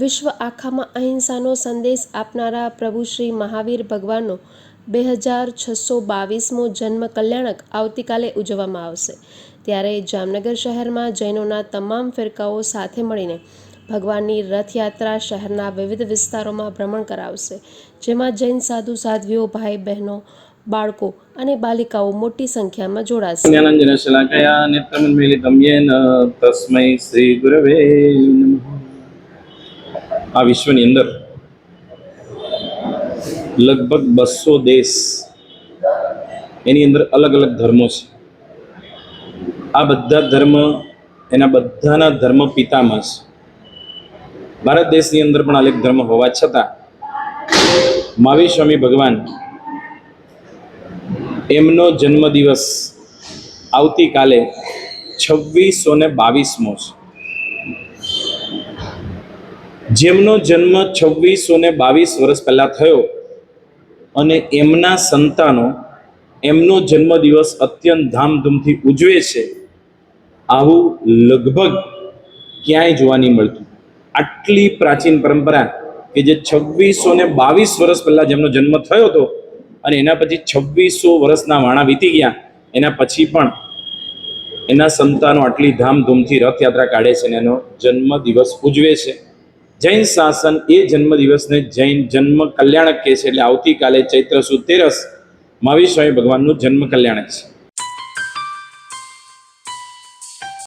વિશ્વ આખામાં અહિંસાનો સંદેશ આપનારા પ્રભુ શ્રી મહાવીર ભગવાનનો બે હજાર છસો બાવીસમો જન્મ કલ્યાણક આવતીકાલે ઉજવવામાં આવશે. ત્યારે જામનગર શહેરમાં જૈનોના તમામ ફેરકાઓ સાથે મળીને ભગવાનની રથયાત્રા શહેરના વિવિધ વિસ્તારોમાં ભ્રમણ કરાવશે. જેમાં જૈન સાધુ, સાધ્વીઓ, ભાઈ બહેનો, બાળકો અને બાલિકાઓ મોટી સંખ્યામાં જોડાશે. શ્રી ગુરવે નમઃ. આ વિશ્વની અંદર લગભગ બસો દેશ એની અંદર અલગ અલગ ધર્મો છે. આ બધા ધર્મ એના બધાના ધર્મ પિતામાં છે. ભારત દેશની અંદર પણ અલગ ધર્મ હોવા છતાં મહાવીર સ્વામી ભગવાન એમનો જન્મદિવસ આવતીકાલે છવ્વીસો ને બાવીસમો છે. જેમનો જન્મ છવ્વીસો ને બાવીસ વર્ષ પહેલાં થયો અને એમના સંતાનો એમનો જન્મદિવસ અત્યંત ધામધૂમથી ઉજવે છે, આવું લગભગ ક્યાંય જોવા નહીં મળતું. આટલી પ્રાચીન પરંપરા કે જે છવ્વીસો ને બાવીસ વર્ષ પહેલાં જેમનો જન્મ થયો હતો અને એના પછી છવ્વીસો વર્ષના વાણા વીતી ગયા, એના પછી પણ એના સંતાનો આટલી ધામધૂમથી રથયાત્રા કાઢે છે અને એનો જન્મદિવસ ઉજવે છે. જૈન શાસન એ જન્મ દિવસને જૈન જન્મ કલ્યાણક કહે છે. એટલે આવતીકાલે ચૈત્ર સુદ તેરસ મહાવીર સ્વામી ભગવાનનું જન્મ કલ્યાણક છે.